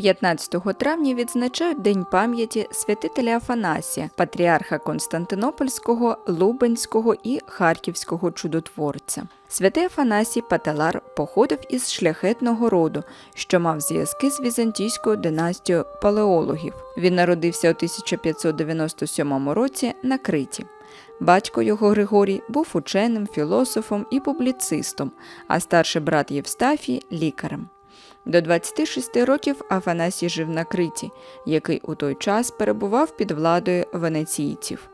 15 травня відзначають День пам'яті святителя Афанасія, патріарха Константинопольського, Лубенського і Харківського чудотворця. Святий Афанасій Пателар походив із шляхетного роду, що мав зв'язки з візантійською династією палеологів. Він народився у 1597 році на Криті. Батько його Григорій був ученим, філософом і публіцистом, а старший брат Євстафій лікарем. До 26 років Афанасій жив на Криті, який у той час перебував під владою венеційців.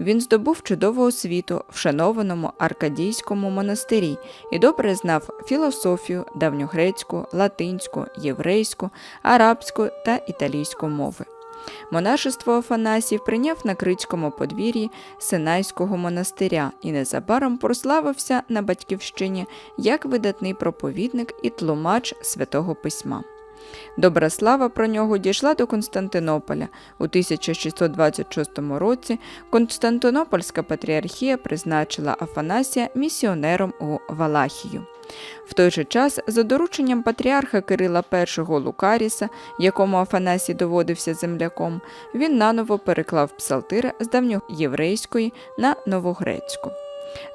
Він здобув чудову освіту в шанованому Аркадійському монастирі і добре знав філософію, давньогрецьку, латинську, єврейську, арабську та італійську мови. Монашество Афанасів прийняв на Крицькому подвір'ї Синайського монастиря і незабаром прославився на батьківщині як видатний проповідник і тлумач святого письма. Добра слава про нього дійшла до Константинополя. У 1626 році Константинопольська патріархія призначила Афанасія місіонером у Валахію. В той же час, за дорученням патріарха Кирила І Лукаріса, якому Афанасій доводився земляком, він наново переклав псалтир з давньоєврейської на новогрецьку.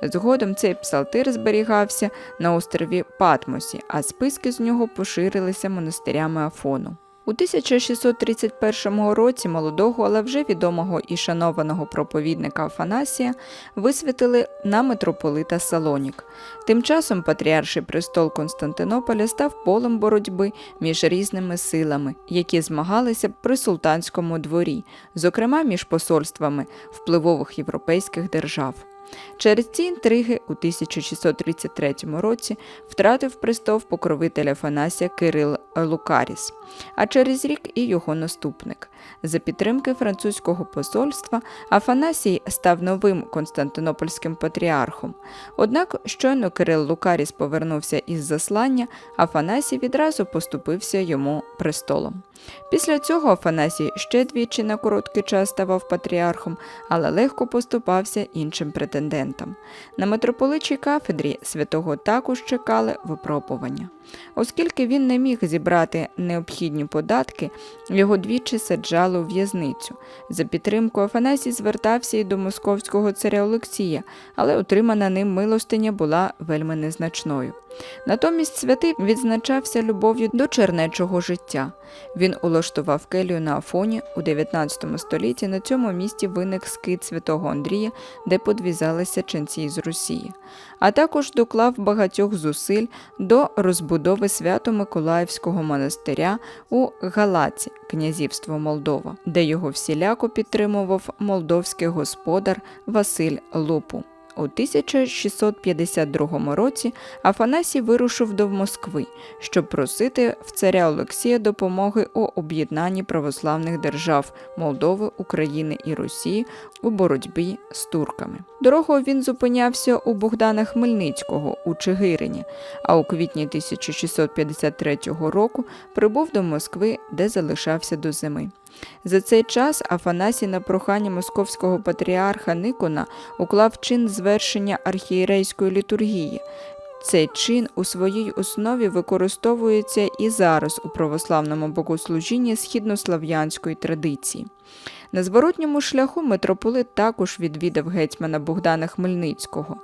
Згодом цей псалтир зберігався на острові Патмосі, а списки з нього поширилися монастирями Афону. У 1631 році молодого, але вже відомого і шанованого проповідника Афанасія висвятили на митрополита Салонік. Тим часом патріарший престол Константинополя став полем боротьби між різними силами, які змагалися при султанському дворі, зокрема між посольствами впливових європейських держав. Через ці інтриги у 1633 році втратив престол покровителя Афанасія Кирил Лукаріс, а через рік і його наступник. За підтримки французького посольства Афанасій став новим константинопольським патріархом. Однак, щойно Кирил Лукаріс повернувся із заслання, Афанасій відразу поступився йому престолом. Після цього Афанасій ще двічі на короткий час ставав патріархом, але легко поступався іншим претендентам. На митрополичій кафедрі святого також чекали випробування. Оскільки він не міг зібрати необхідні податки, його двічі саджали у в'язницю. За підтримку Афанасій звертався і до московського царя Олексія, але отримана ним милостиня була вельми незначною. Натомість святий відзначався любов'ю до чернечого життя. Він улаштував келію на Афоні у 19 столітті. На цьому місці виник скит святого Андрія, де подвізалися ченці з Росії, а також доклав багатьох зусиль до розбудови Свято-Миколаївського монастиря у Галаці, князівство Молдова, де його всіляко підтримував молдовський господар Василь Лупу. У 1652 році Афанасій вирушив до Москви, щоб просити в царя Олексія допомоги у об'єднанні православних держав Молдови, України і Росії у боротьбі з турками. Дорогою він зупинявся у Богдана Хмельницького у Чигирині, а у квітні 1653 року прибув до Москви, де залишався до зими. За цей час Афанасій на прохання московського патріарха Никона уклав чин звершення архієрейської літургії. Цей чин у своїй основі використовується і зараз у православному богослужінні східнослав'янської традиції. На зворотньому шляху митрополит також відвідав гетьмана Богдана Хмельницького.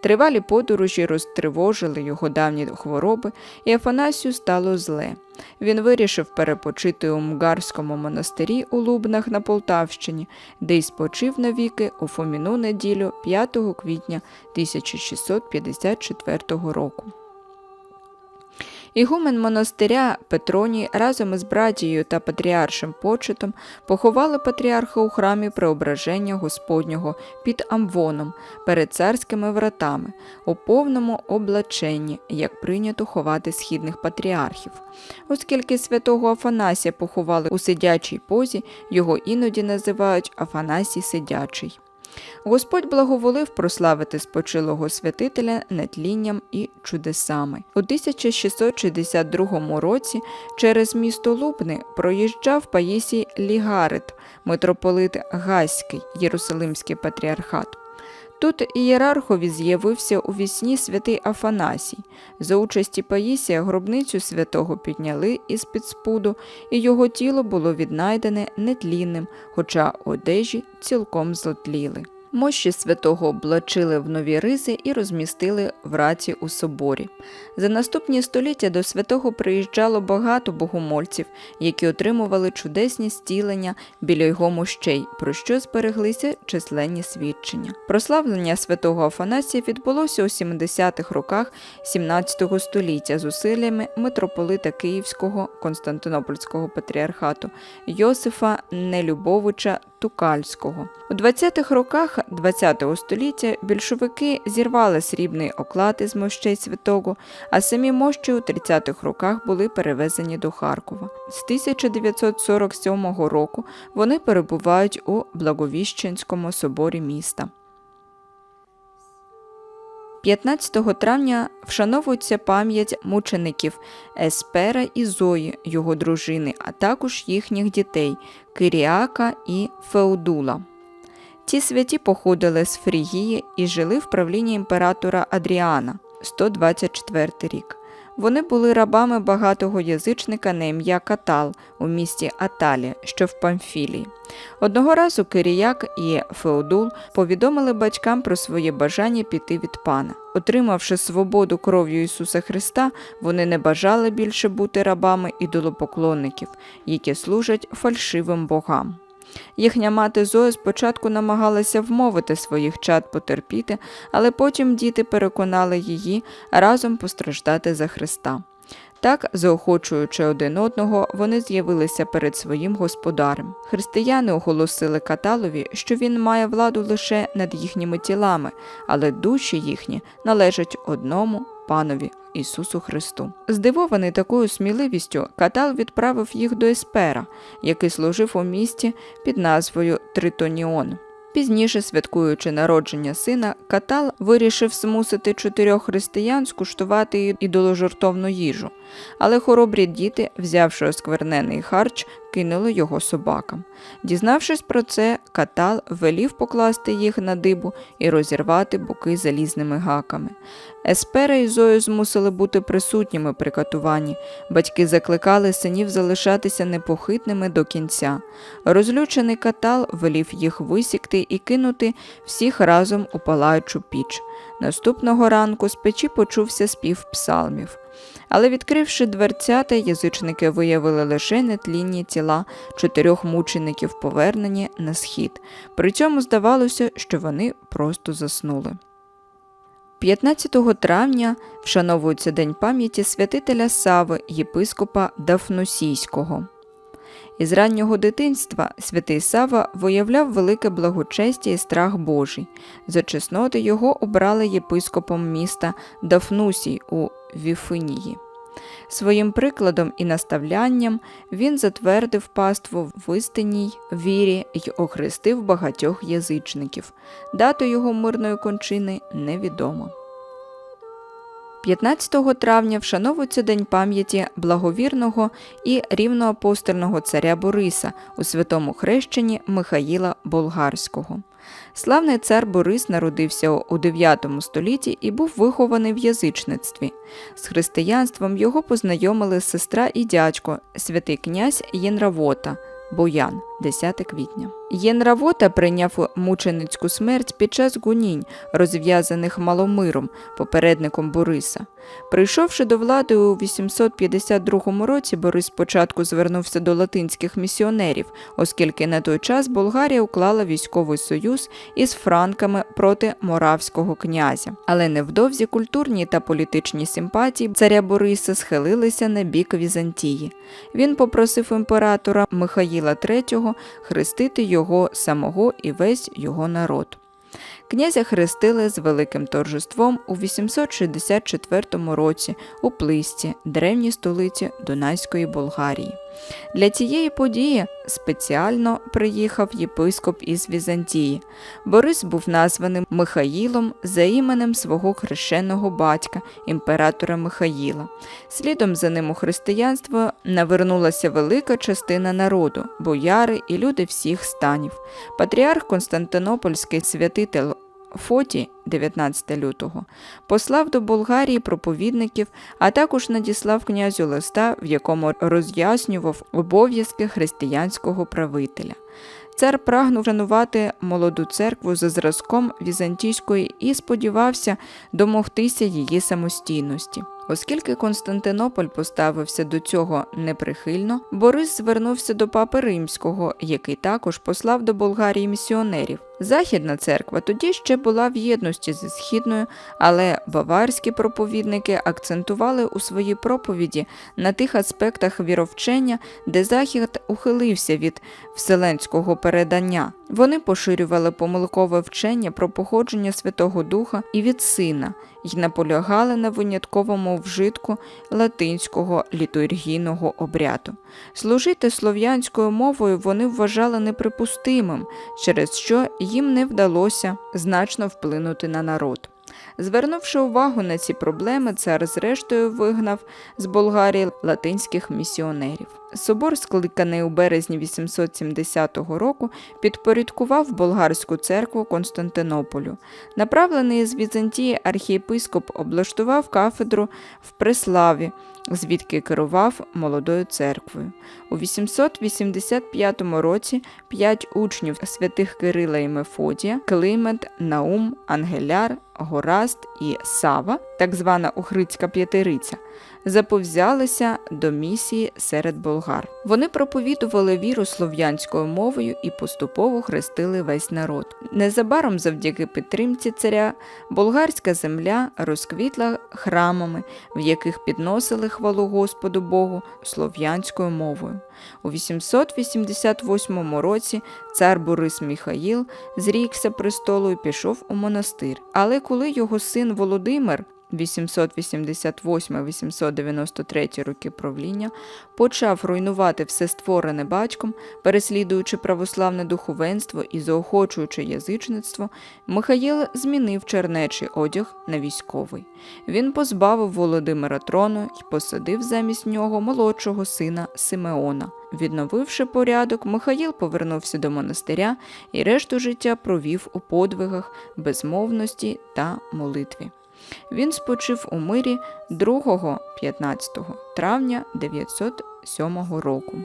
Тривалі подорожі розтривожили його давні хвороби, і Афанасію стало зле. Він вирішив перепочити у Мгарському монастирі у Лубнах на Полтавщині, де й спочив навіки у Фоміну неділю 5 квітня 1654 року. Ігумен монастиря Петроній разом із братією та патріаршим почетом поховали патріарха у храмі Преображення Господнього під Амвоном перед царськими вратами у повному облаченні, як прийнято ховати східних патріархів. Оскільки святого Афанасія поховали у сидячій позі, його іноді називають Афанасій Сидячий. Господь благоволив прославити спочилого святителя нетлінням і чудесами. У 1662 році через місто Лубни проїжджав Паїсій Лігарет, митрополит Гаський, Єрусалимський патріархат. Тут ієрархові з'явився у вісні святий Афанасій. За участі Паїсія гробницю святого підняли із під спуду, і його тіло було віднайдене нетлінним, хоча одежі цілком зотліли. Мощі святого облачили в нові ризи і розмістили в раці у соборі. За наступні століття до святого приїжджало багато богомольців, які отримували чудесні стілення біля його мощей, про що збереглися численні свідчення. Прославлення святого Афанасія відбулося у 70-х роках 17 століття зусиллями митрополита Київського Константинопольського патріархату Йосифа Нелюбовича Тукальського. У 20-х роках ХХ століття більшовики зірвали срібний оклад із мощей святого, а самі мощі у 30-х роках були перевезені до Харкова. З 1947 року вони перебувають у Благовіщенському соборі міста. 15 травня вшановується пам'ять мучеників Еспера і Зої, його дружини, а також їхніх дітей Киріака і Феодула. Ці святі походили з Фрігії і жили в правлінні імператора Адріана 124 рік. Вони були рабами багатого язичника на ім'я Катал у місті Аталі, що в Памфілії. Одного разу Киріяк і Феодул повідомили батькам про своє бажання піти від пана. Отримавши свободу кров'ю Ісуса Христа, вони не бажали більше бути рабами ідолопоклонників, які служать фальшивим богам. Їхня мати Зоя спочатку намагалася вмовити своїх чад потерпіти, але потім діти переконали її разом постраждати за Христа. Так, заохочуючи один одного, вони з'явилися перед своїм господарем. Християни оголосили каталові, що він має владу лише над їхніми тілами, але душі їхні належать одному панові Ісусу Христу. Здивований такою сміливістю, Катал відправив їх до Еспера, який служив у місті під назвою Тритоніон. Пізніше, святкуючи народження сина, Катал вирішив змусити чотирьох християн скуштувати ідоложертовну їжу, але хоробрі діти, взявши осквернений харч, кинули його собакам. Дізнавшись про це, Катал велів покласти їх на дибу і розірвати боки залізними гаками. Еспера і Зою змусили бути присутніми при катуванні. Батьки закликали синів залишатися непохитними до кінця. Розлючений катал велів їх висікти і кинути всіх разом у палаючу піч. Наступного ранку з печі почувся спів псалмів. Але, відкривши дверцята, язичники виявили лише нетлінні тіла чотирьох мучеників, повернені на схід. При цьому здавалося, що вони просто заснули. 15 травня вшановується День пам'яті святителя Сави, єпископа Дафносійського. Із раннього дитинства святий Сава виявляв велике благочестя і страх Божий. За чесноти його обрали єпископом міста Дафнусій у Віфинії. Своїм прикладом і наставлянням він затвердив паству в істинній вірі й охрестив багатьох язичників. Дату його мирної кончини невідомо. 15 травня вшановується День пам'яті благовірного і рівноапостольного царя Бориса у святому хрещенні Михаїла Болгарського. Славний цар Борис народився у 9 столітті і був вихований в язичництві. З християнством його познайомили сестра і дядько, святий князь Єнравота, Боян, 10 квітня. Єнравота прийняв мученицьку смерть під час гунінь, розв'язаних Маломиром, попередником Бориса. Прийшовши до влади у 852 році, Борис спочатку звернувся до латинських місіонерів, оскільки на той час Болгарія уклала військовий союз із франками проти моравського князя. Але невдовзі культурні та політичні симпатії царя Бориса схилилися на бік Візантії. Він попросив імператора Михаїла III хрестити його самого і весь його народ. Князя хрестили з великим торжеством у 864 році у Плисті, древній столиці Дунайської Болгарії. Для цієї події спеціально приїхав єпископ із Візантії. Борис був названий Михаїлом за іменем свого хрещеного батька, імператора Михаїла. Слідом за ним у християнство навернулася велика частина народу, бояри і люди всіх станів. Патріарх Константинопольський святитель Фоті 19 лютого послав до Болгарії проповідників, а також надіслав князю листа, в якому роз'яснював обов'язки християнського правителя. Цар прагнув шанувати молоду церкву за зразком візантійської і сподівався домогтися її самостійності. Оскільки Константинополь поставився до цього неприхильно, Борис звернувся до папи римського, який також послав до Болгарії місіонерів. Західна церква тоді ще була в єдності зі східною, але баварські проповідники акцентували у своїй проповіді на тих аспектах віровчення, де захід ухилився від вселенського передання. Вони поширювали помилкове вчення про походження Святого Духа і від Сина і наполягали на винятковому вжитку латинського літургійного обряду. Служити слов'янською мовою вони вважали неприпустимим, через що їм не вдалося значно вплинути на народ. Звернувши увагу на ці проблеми, цар зрештою вигнав з Болгарії латинських місіонерів. Собор, скликаний у березні 870 року, підпорядкував болгарську церкву Константинополю. Направлений з Візантії архієпископ облаштував кафедру в Преславі, звідки керував молодою церквою. У 885 році п'ять учнів святих Кирила і Мефодія Климент, Наум, Ангеляр, Гораст і Сава, так звана Ухрицька п'ятириця, заповзялися до місії серед болгар. Вони проповідували віру слов'янською мовою і поступово хрестили весь народ. Незабаром, завдяки підтримці царя, болгарська земля розквітла храмами, в яких підносили хвалу Господу Богу слов'янською мовою. У 888 році цар Борис Міхаїл зрікся престолу і пішов у монастир. Але коли його син Володимир 888-893 роки правління почав руйнувати все створене батьком, переслідуючи православне духовенство і заохочуючи язичництво, Михаїл змінив чернечий одяг на військовий. Він позбавив Володимира трону і посадив замість нього молодшого сина Симеона. Відновивши порядок, Михаїл повернувся до монастиря і решту життя провів у подвигах, безмовності та молитві. Він спочив у мирі 2-15 травня 907 року.